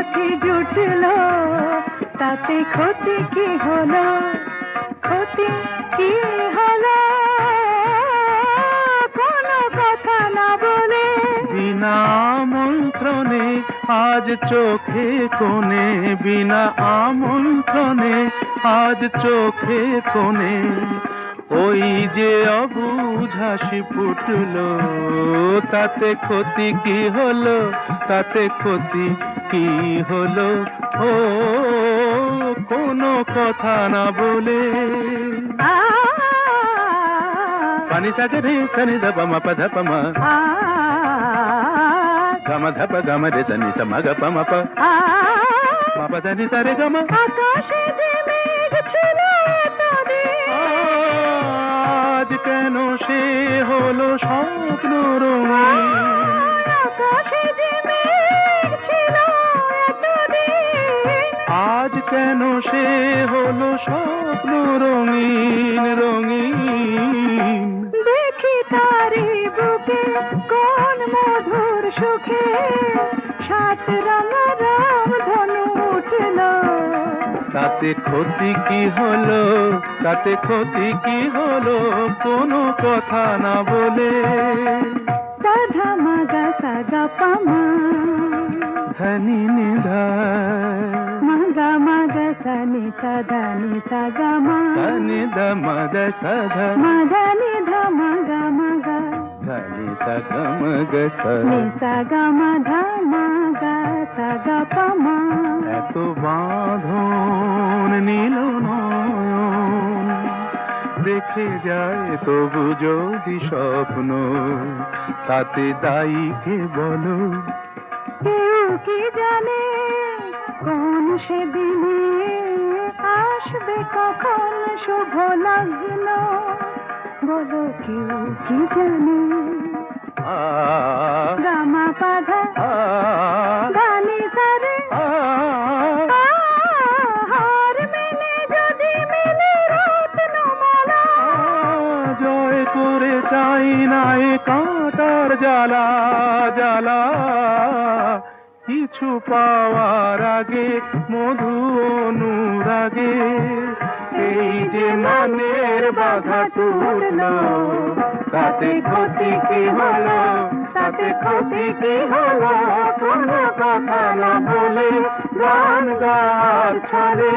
সাথে জুটল, তাতে ক্ষতি কি হলো? ক্ষতি কি হলো? কোনো কথা না বলে। বিনা আমন্ত্রণে আজ চোখে কোণে বিনা আমন্ত্রণে আজ চোখে কোণে। ওই যে অবুঝ হাসি ফুটল তাতে ক্ষতি কি হলো? তাতে ক্ষতি কি হলো? ও কোনো কথা না বলে। পানি সাগরে রে সনি দপ ম পদ পম। আ। গম ধপ গম রে গ পম প। আ। ম পদ নি সরে গম। আকাশে যে মেঘ ছিল আজ কেন সে হলো স্বপ্ন আজ কেন সে হলো স্বপ্ন রঙিন রঙিন? দেখি তারি বুকে কোন মধুর সুখে সাত রাম তাতে ক্ষতি কি হলো? তাতে ক্ষতি কি হলো? কোনো কথা না বলে। সাধা মাগা সাগা পামা। ধনি নিধা। মাগা মাগা সানি সাদা নি সাগা মা। ধনি দ মদ সধ। মাগা নি ধা মাগা মাগা। ধনি সগম গ স নি সাগা মা ধা মাগা সাগা পামা। এত বাঁধন নীল নয়ন। দেখে যায় তবু যদি স্বপ্ন তাতে দায়ী কে বলো? কেউ কি জানে কোন সেদিনে আসবে কখন শুভ লগ্ন? বলো কেউ কি জানে? গামা পাধা জ্বালা জ্বালা। কিছু পাওয়ার আগে, মধু অনুরাগে এই যে মনের বাধা টুটল তাতে ক্ষতি কি হলো? তাতে ক্ষতি কি হলো? কোনো কথা না বলে গান গার ছলে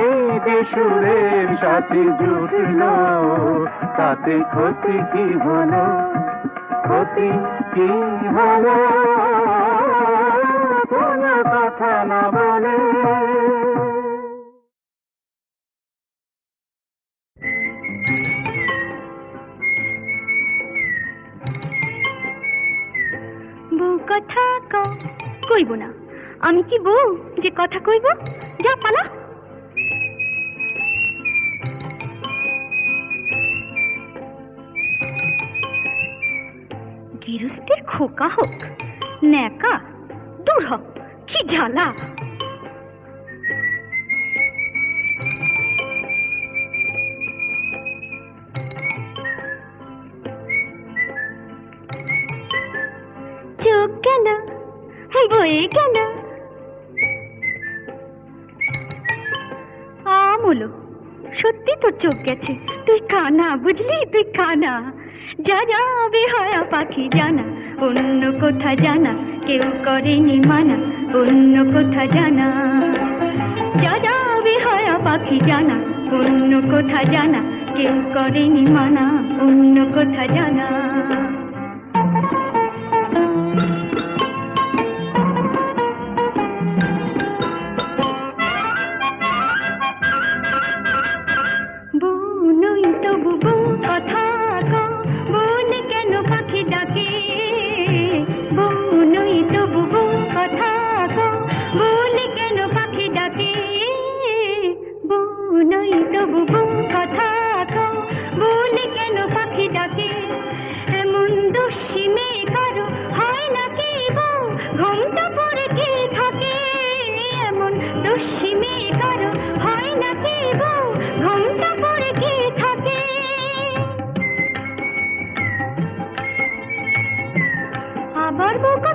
এই যে সুরের সাথে জুটল, তাতে ক্ষতি কি হলো? ক্ষতি কথা না বলে। কথা কইব না। আমি কি বউ? যে কথা কইব? যা পালা গেরস্তের খোকা হোক, ন্যাকা দূর হ কি জ্বালা। চোখ গেল, বয়ে গেল। আমলো, সত্যি তোর চোখ গেছে। তুই কানা, বুঝলি? তুই কানা। যা যাবে হয় পাখি জানা অন্য কোথা জানা কেউ করেনি মানা অন্য কোথা জানা যা যাবে হয় পাখি জানা অন্য কোথা জানা কেউ করেনি মানা অন্য কোথা জানা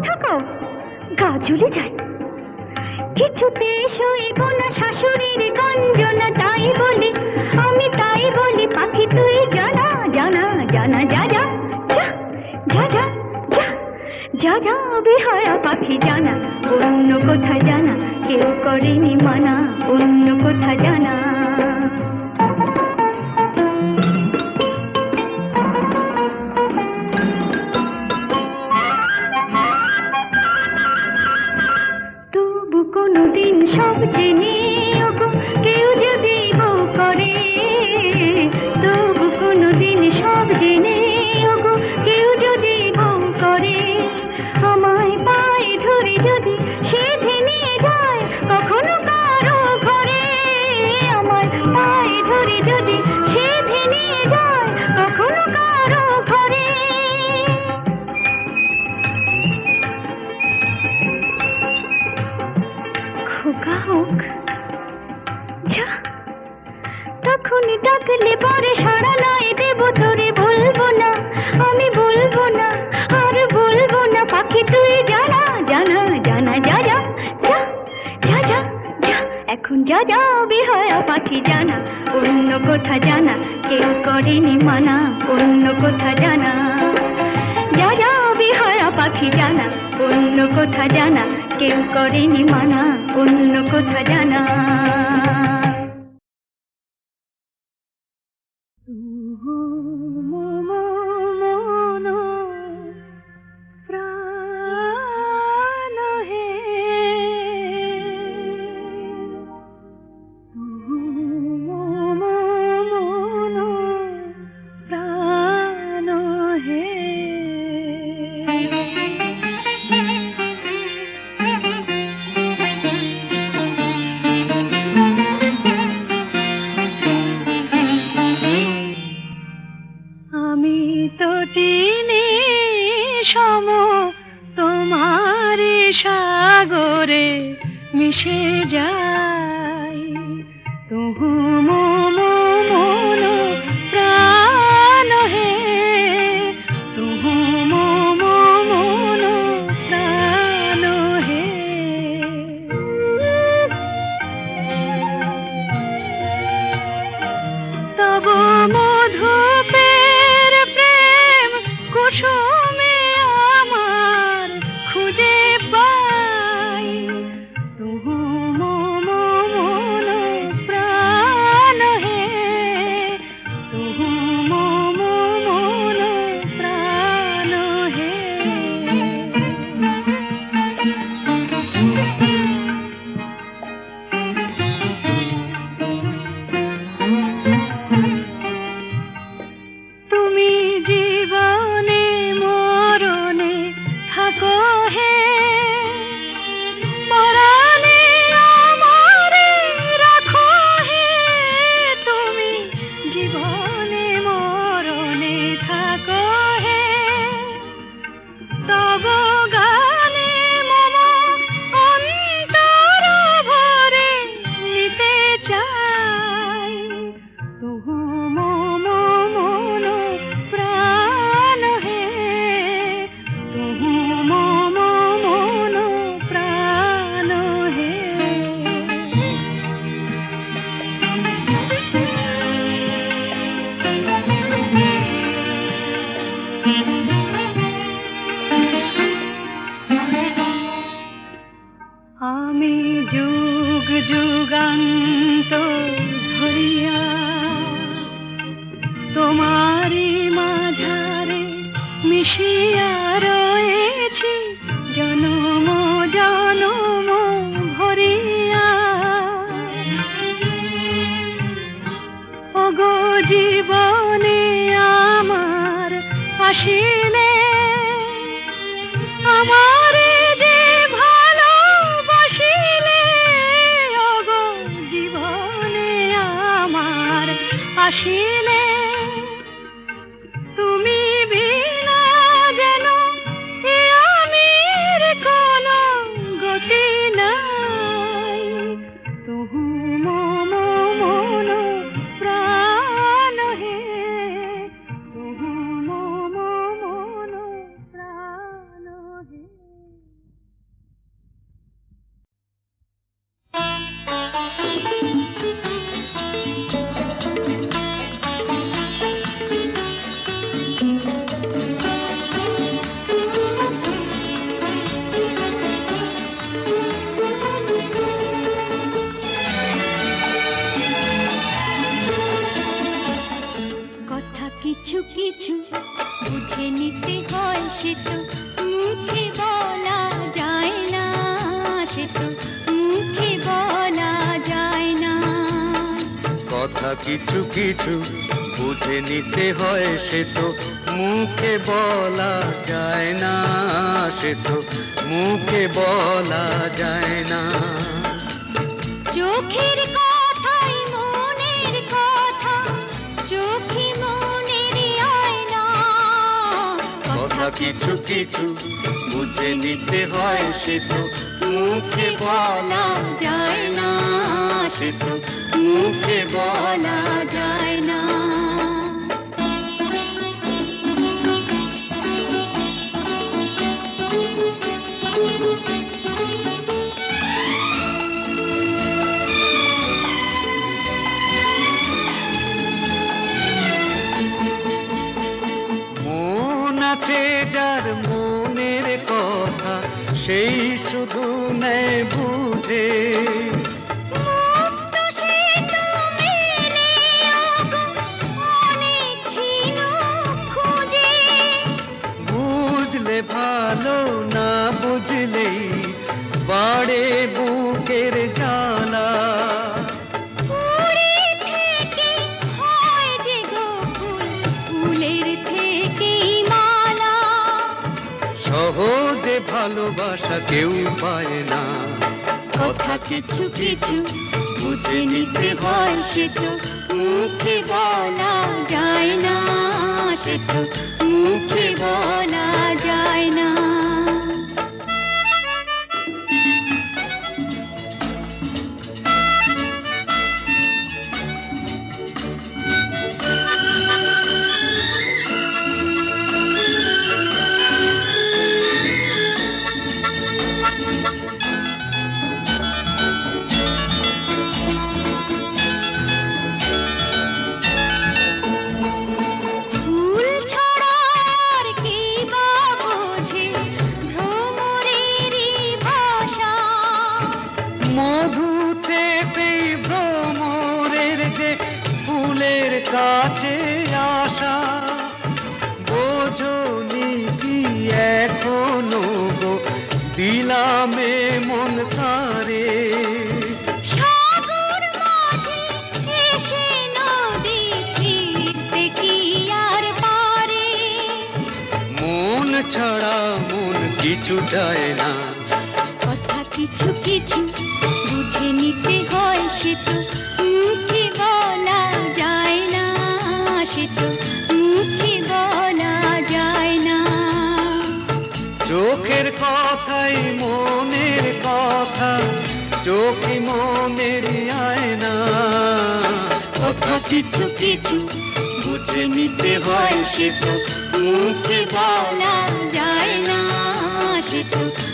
থাকো। গা যায়। কিছুতে সইব না শাশুড়ির গঞ্জনা তাই বলি। আমি তাই বলি, পাখি তুই জানা জানা জানা, যা যা যা যা যা যা যা যা, বিহারা পাখি জানা। অন্য কথা জানা, কেউ করেনি মানা। অন্য কথা জানা। যা যা বিহয়া পাখি জানা? অন্য কথা জানা, কেউ করেনি মানা। অন্য কথা জানা। যা যা বিহয়া পাখি জানা, অন্য কথা জানা, কেউ করেনি মানা। অন্য কথা জানা। 是 কিছু কিছু বুঝে নিতে হয় সে তো। মুখে বলা যায় না, সে তো মুখে বলা যায় না। চোখের কিছু কিছু বুঝে নিতে হয় সে তো মুখে বলা যায় না সে তো মুখে বলা যায় না। সেই শুধু নেয় বুঝে। ভালো না বুঝলেই বাড়ে বুকের ভালোবাসা কেউ পায় না। কথা কিছু কিছু বুঝে নিতে হয় সে তো, মুখে বলা যায় না সে তো, মুখে বলা যায় না। কিছু চায় না। কথা কিছু কিছু বুঝে নিতে হয় সে তো মুখে বলা যায় না সে তো মুখে বলা যায় না। চোখের কথাই মনের কথা চোখে মনের আয়না। কথা কিছু কিছু বুঝে নিতে হয় সে তো মুখে বলা যায় না। সে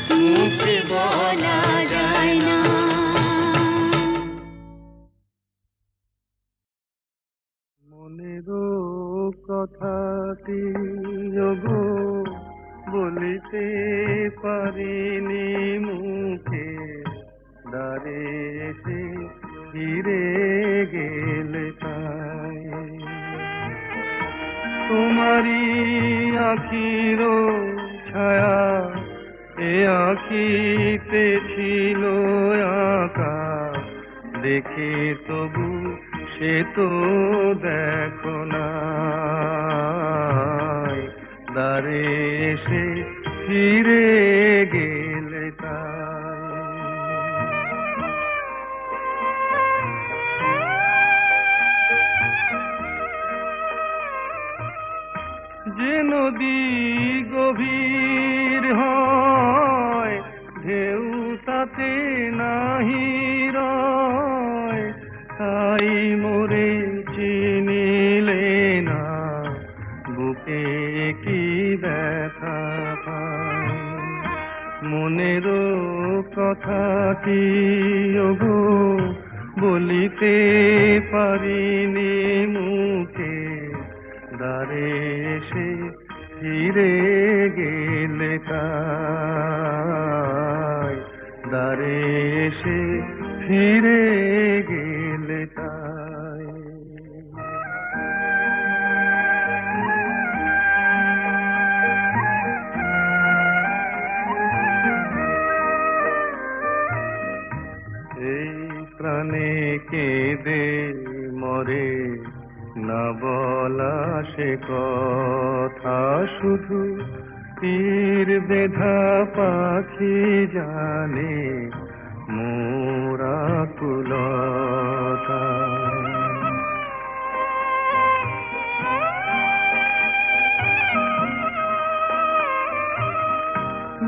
তো মুখে বলা যায় না। মনেরও কথাটি গো বলিতে পারিনি মুখে। দাঁড়ে এসে ফিরে গেলে তাই। তোমারই আখির ছায়া এ আখিতে ছিল আঁকা দেখে তবু সে তো দেখো না। দাঁড়ে এসে ফিরে গেলে তাই যে নদী গভীর হয় নাহি রয় তাই মোরে চিনিলে না। বুকে কি ব্যথা পায়? মনেরও কথাটি ওগো? বলিতে পারিনি মুখে। দাঁড়ে এসে ফিরে গেলে তাই ফিরে গেলে তাই। এই প্রাণে কেঁদে মরে না বলা সে কথা, শুধু তীর বেধা পাখি জানে মোরা কুলতা।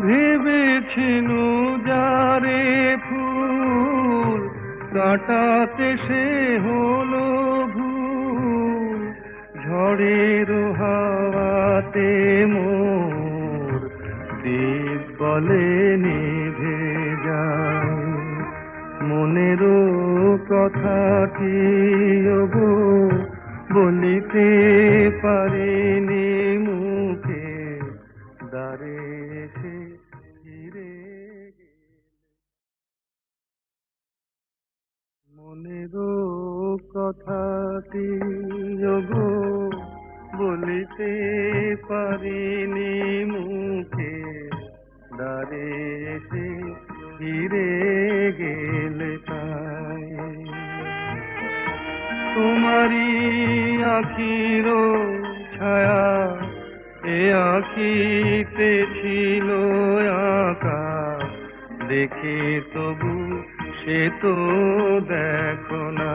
ভেবেছিনু যারে ফুল কাটাতে সে হলো ভুল। ঝড়ের হাওয়াতে মোর দ্বীপ বলে কথাটি গো বলিতে পারিনি মুখে। দ্বারে এসে ফিরে মনেরও কথাটি গো বলিতে পারিনি মুখে। দ্বারে এসে ফিরে গেলে। তোমারি আঁকির ছায়া, এ আঁকিতে ছিল আঁকা দেখে তবু সে তো দেখো না।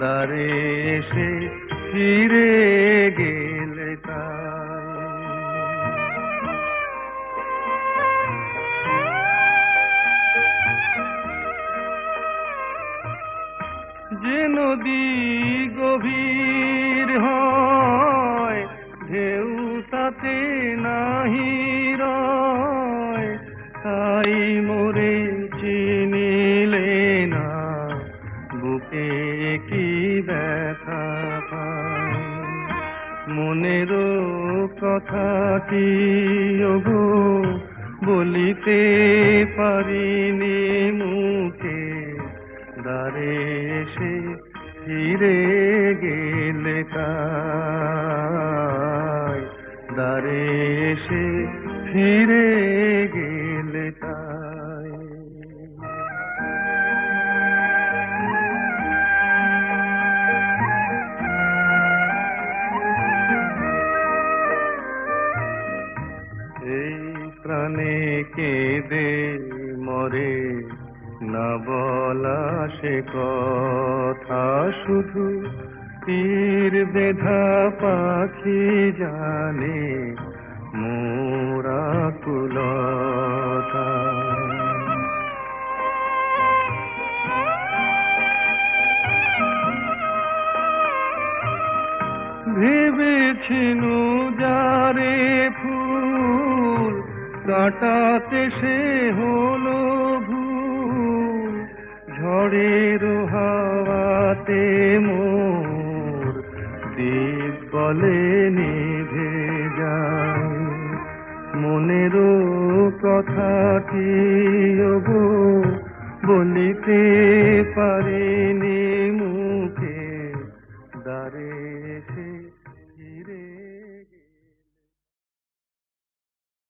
দারে সে ফিরে তাতে নাহি রয়, তাই মোরে চিনিলে না, বুকে কি ব্যথা পায়? মনেরও কথাটি গো বলিতে পারিনি মুখে? দ্বারে এসে ফিরে গেলে তাই ফিরে গেলে তাই। এই প্রাণে কেঁদে মরে না বলা সে কথা, শুধু তীর বেধা পাখি জানে ভেবেছিনু যারে ফুল, কাটাতে সে হলো ভুল। ঝড়ের হাওয়াতে মোর দ্বীপ বলে নিভে যায়। মনেরও কথাটি বলিতে পারিনি?